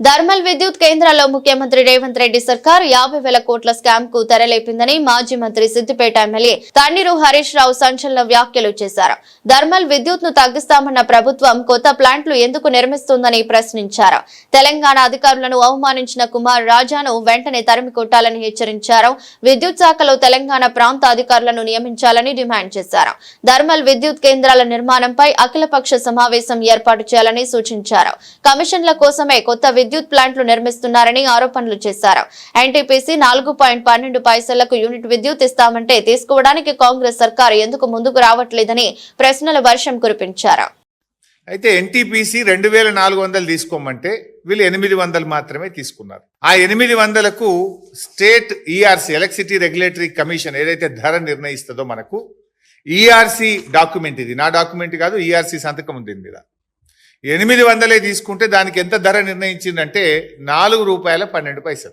Thermal విద్యుత్ కేంద్రాల్లో ముఖ్యమంత్రి రేవంత్ రెడ్డి సర్కార్ యాభై వేల కోట్ల స్కామ్కు తెరలేపిందని మాజీ మంత్రి సిద్దిపేట ఎమ్మెల్యే తన్నీరు హరీష్ రావు సంచలన వ్యాఖ్యలు చేశారు. ధర్మల్ విద్యుత్ను తగ్గిస్తామన్న ప్రభుత్వం కొత్త ప్లాంట్లు ఎందుకు నిర్మిస్తుందని ప్రశ్నించారు. తెలంగాణ అధికారులను అవమానించిన కుమార్ రాజాను వెంటనే తరిమి కొట్టాలని హెచ్చరించారు. విద్యుత్ శాఖలో తెలంగాణ ప్రాంత అధికారులను నియమించాలని డిమాండ్ చేశారు. ధర్మల్ విద్యుత్ కేంద్రాల నిర్మాణంపై అఖిలపక్ష సమావేశం ఏర్పాటు చేయాలని సూచించారు. కమిషన్ల కోసమే కొత్త విద్యుత్ ప్లాంట్లు నిర్మిస్తున్నారని ఆరోపణలు చేశారు. ఎన్టీపీసీ నాలుగు పాయింట్ పన్నెండు పైసలకు యూనిట్ విద్యుత్ ఇస్తామంటే తీసుకోవడానికి కాంగ్రెస్ సర్కారు ఎందుకు ముందుకు రావట్లేదని ప్రశ్నల వర్షం కురిపించారు. అయితే ఎన్టీపీసీ రెండు వేల నాలుగు వందలు తీసుకోమంటే వీళ్ళు ఎనిమిది వందలు మాత్రమే తీసుకున్నారు. ఆ ఎనిమిది వందలకు state ERC electricity regulatory commission ఏదైతే ధర నిర్ణయిస్తుందో మనకు ఈఆర్సీ డాక్యుమెంట్ ఇది. నా డాక్యుమెంట్ కాదు ఈఆర్సీ సంతకం ఉంది దీని మీద. ఎనిమిది వందలే తీసుకుంటే దానికి ఎంత ధర నిర్ణయించిందంటే నాలుగు రూపాయల పన్నెండు పైసలు.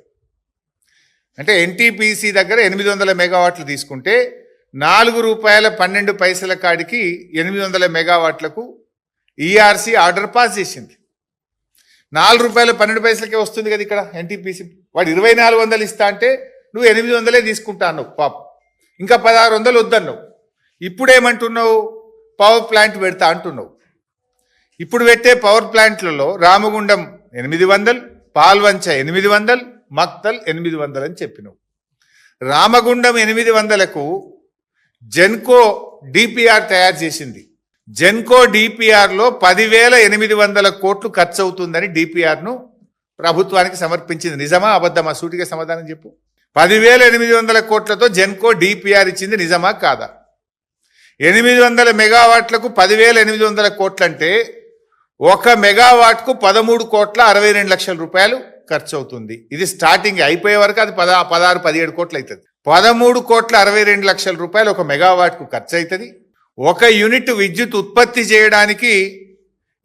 అంటే ఎన్టీపీసీ దగ్గర ఎనిమిది వందల మెగావాట్లు తీసుకుంటే నాలుగు రూపాయల పన్నెండు పైసల కాడికి ఎనిమిది వందల మెగావాట్లకు ఈఆర్సీ ఆర్డర్ పాస్ చేసింది. నాలుగు రూపాయల పన్నెండు పైసలకే వస్తుంది కదా ఇక్కడ ఎన్టీపీసీ. వాడు ఇరవై నాలుగు వందలు ఇస్తా అంటే నువ్వు ఎనిమిది వందలే తీసుకుంటా అన్నావు పాప. ఇంకా పదహారు వందలు వద్దన్నావు. ఇప్పుడేమంటున్నావు? పవర్ ప్లాంట్ పెడతా అంటున్నావు. ఇప్పుడు పెట్టే పవర్ ప్లాంట్లలో రామగుండం ఎనిమిది వందలు పాల్వంచ ఎనిమిది వందలు మక్తల్ ఎనిమిది వందలు అని చెప్పినావు. రామగుండం ఎనిమిది వందలకు జెన్కో డిపిఆర్ తయారు చేసింది. జెన్కో డిపిఆర్లో పదివేల ఎనిమిది వందల కోట్లు ఖర్చు అవుతుందని డిపిఆర్ను ప్రభుత్వానికి సమర్పించింది. నిజమా అబద్ధమా? సూటిగా సమాధానం చెప్పు. పదివేల ఎనిమిది వందల కోట్లతో జెన్కో డిపిఆర్ ఇచ్చింది నిజమా కాదా? ఎనిమిది వందల మెగావాట్లకు పదివేల ఎనిమిది వందల కోట్లంటే ఒక మెగావాట్కు పదమూడు కోట్ల అరవై రెండు లక్షల రూపాయలు ఖర్చు అవుతుంది ఇది స్టార్టింగ్ అయిపోయే వరకు అది పద పదహారు పదిహేడు కోట్లు అవుతుంది పదమూడు కోట్ల అరవై రెండు లక్షల రూపాయలు ఒక మెగావాట్కు ఖర్చు అవుతుంది ఒక యూనిట్ విద్యుత్ ఉత్పత్తి చేయడానికి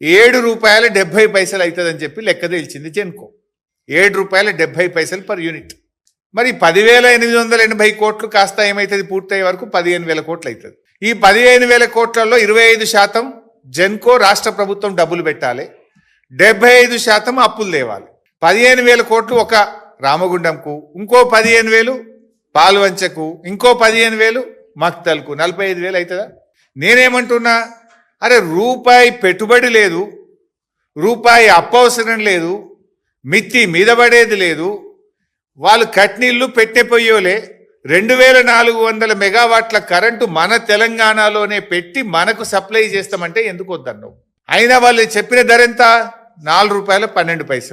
ఏడు రూపాయల డెబ్బై పైసలు అవుతుందని చెప్పి లెక్క తేల్చింది జెన్కో. ఏడు రూపాయల డెబ్బై పైసలు పర్ యూనిట్. మరి పదివేల ఎనిమిది వందల ఎనభై కోట్లు కాస్త ఏమవుతుంది పూర్తయ్యే వరకు పదిహేను వేల కోట్లు అవుతుంది ఈ పదిహేను వేల కోట్లలో ఇరవై ఐదు శాతం జెన్కో రాష్ట్ర ప్రభుత్వం డబ్బులు పెట్టాలి. డెబ్బై ఐదు శాతం అప్పులు తేవాలి. పదిహేను వేల కోట్లు ఒక రామగుండంకు ఇంకో పదిహేను వేలు పాల్వంచకు ఇంకో పదిహేను వేలు మక్తల్కు. నలభై ఐదు వేలు అవుతుందా నేనేమంటున్నా అరే రూపాయి పెట్టుబడి లేదు రూపాయి అప్పవసరం లేదు మిత్తి మీద పడేది లేదు వాళ్ళు కట్నీళ్ళు పెట్టే పెట్టెపోయోలే రెండు వేల నాలుగు వందల మెగావాట్ల కరెంటు మన తెలంగాణలోనే పెట్టి మనకు సప్లై చేస్తామంటే ఎందుకు వద్దన్నావు? అయినా వాళ్ళు చెప్పిన ధర ఎంత? నాలుగు రూపాయల పన్నెండు పైసలు.